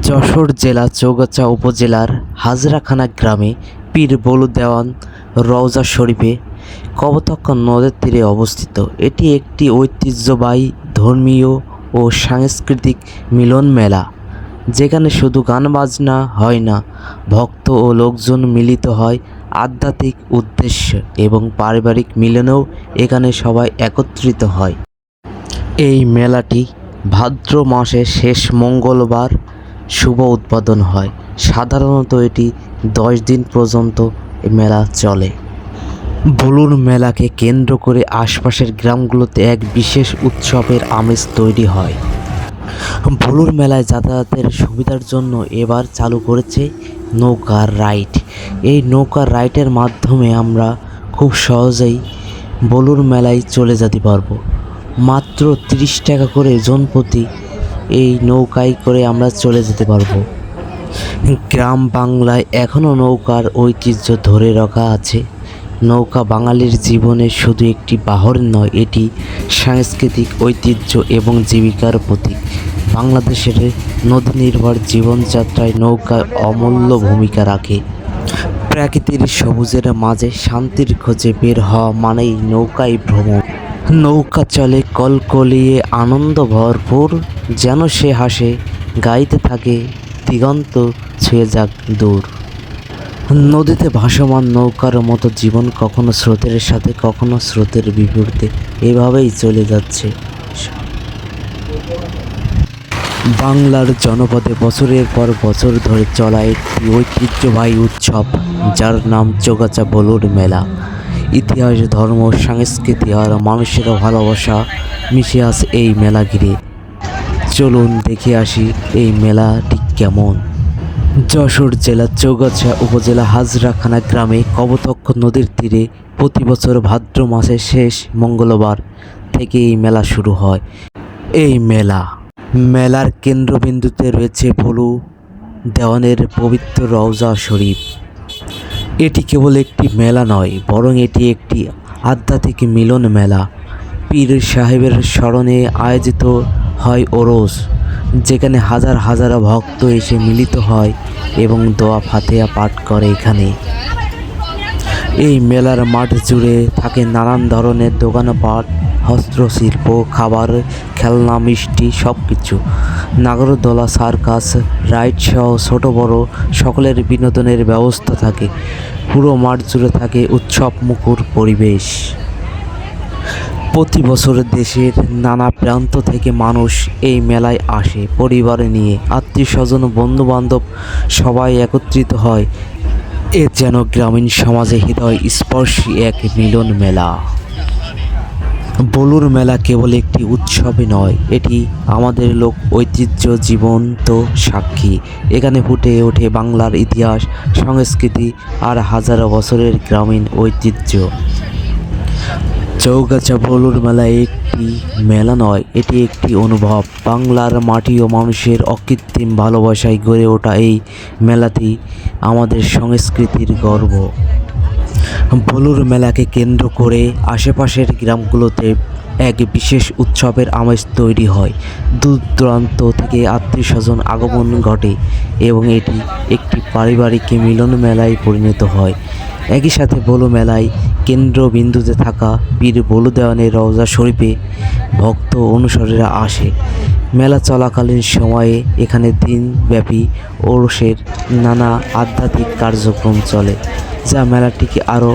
যশোর জেলা চৌগাছা উপজেলার হাজরাখানা গ্রামে পীর বলু দেওয়ান রওজা শরীফে কপোতাক্ষ নদের তীরে অবস্থিত। এটি একটি ঐতিহ্যবাহী ধর্মীয় ও সাংস্কৃতিক মিলন মেলা, যেখানে শুধু গান বাজনা হয় না, ভক্ত ও লোকজন মিলিত হয় আধ্যাত্মিক উদ্দেশ্য এবং পারিবারিক মিলনেও এখানে সবাই একত্রিত হয়। এই মেলাটি ভাদ্র মাসের শেষ মঙ্গলবার শুভ উদ্বোধন হয়। সাধারণত এটি দশ দিন পর্যন্ত মেলা চলে। বলুন মেলাকে কেন্দ্র করে আশপাশের গ্রামগুলোতে এক বিশেষ উৎসবের আমেজ তৈরি হয়। বলুর মেলায় যাতায়াতের সুবিধার জন্য এবার চালু করেছে নৌকার রাইড। এই নৌকার রাইডের মাধ্যমে আমরা খুব সহজেই বলুর মেলায় চলে যেতে পারব। মাত্র তিরিশ টাকা করে জনপ্রতি এই নৌকায় করে আমরা চলে যেতে পারব। গ্রাম বাংলায় এখনও নৌকার ঐতিহ্য ধরে রাখা আছে। নৌকা বাঙালির জীবনে শুধু একটি বাহর নয়, এটি সাংস্কৃতিক ঐতিহ্য এবং জীবিকার প্রতীক। বাংলাদেশের নদী নির্ভর জীবনযাত্রায় নৌকা অমূল্য ভূমিকা রাখে। প্রাকৃতিক সবুজের মাঝে শান্তির খোঁজে বের হওয়া মানেই নৌকায় ভ্রমণ। নৌকা চলে কলকলিয়ে আনন্দ ভরপুর। যেন সে হাসে, গাইতে থাকে, দিগন্ত ছুঁয়ে যাক দূর। নদীতে ভাসমান নৌকার মতো জীবন কখনো স্রোতের সাথে, কখনো স্রোতের বিপরীতে এভাবেই চলে যাচ্ছে। বাংলার জনপদে বছরের পর বছর ধরে চলা একটি ঐতিহ্যবাহী উৎসব, যার নাম চোগাচা বলুর মেলা। ইতিহাস, ধর্ম, সংস্কৃতি আর মানুষের ভালোবাসা মিশে আছে এই মেলা ঘিরে চলুন দেখে আসি এই মেলাটি কেমন। যশোর জেলার চৌগাছা উপজেলা হাজরাখানা গ্রামে কবতক্ষ নদীর তীরে প্রতি বছর ভাদ্র মাসের শেষ মঙ্গলবার থেকে এই মেলা শুরু হয়। এই মেলা, মেলার কেন্দ্রবিন্দুতে রয়েছে ভলু দেওয়ানের পবিত্র রওজা শরীফ। এটি কেবল একটি মেলা নয়, বরং এটি একটি আধ্যাত্মিক মিলন মেলা। পীর সাহেবের স্মরণে আয়োজিত হয় ওরস, যেখানে হাজার হাজার ভক্ত এসে মিলিত হয় এবং দোয়া ফাতেয়া পাঠ করে এখানে। এই মেলার মাঠ জুড়ে থাকে নানান ধরনের দোকানপাট হস্তশিল্প খাবার, খেলনা, মিষ্টি সব কিছু নাগরদোলা সার্কাস, রাইড সহ ছোটো বড় সকলের বিনোদনের ব্যবস্থা থাকে। পুরো মাঠ জুড়ে থাকে উৎসব মুখর পরিবেশ। প্রতি বছর দেশের নানা প্রান্ত থেকে মানুষ এই মেলায় আসে। পরিবার নিয়ে আত্মীয় স্বজন বন্ধু বান্ধব সবাই একত্রিত হয়। এ যেন গ্রামীণ সমাজে হৃদয় স্পর্শী এক মিলন মেলা। বলুর মেলা কেবল একটি উৎসবই নয়, এটি আমাদের লোক ঐতিহ্য জীবন্ত সাক্ষী। এখানে ফুটে ওঠে বাংলার ইতিহাস, সংস্কৃতি আর হাজারো বছরের গ্রামীণ ঐতিহ্য। চৌগাছা ভলুর মেলা একটি মেলা নয়, এটি একটি অনুভব। বাংলার মাটি ও মানুষের অকৃত্রিম ভালোবাসায় গড়ে ওঠা এই মেলাটি আমাদের সংস্কৃতির গর্ব। বলুর মেলাকে কেন্দ্র করে আশেপাশের গ্রামগুলোতে এক বিশেষ উৎসবের আমেজ তৈরি হয়। দূর দূরান্ত থেকে আত্মীয় স্বজন আগমন ঘটে এবং এটি একটি পারিবারিক মিলন মেলায় পরিণত হয়। একই সাথে বলু মেলায় কেন্দ্রবিন্দুতে থাকা বীর বলু দেওয়ানের রওজা শরীফে ভক্ত অনুসারীরা আসে। মেলা চলাকালীন সময়ে এখানে দিনব্যাপী ওরসের নানা আধ্যাত্মিক কার্যক্রম চলে, যা মেলাটিকে আরও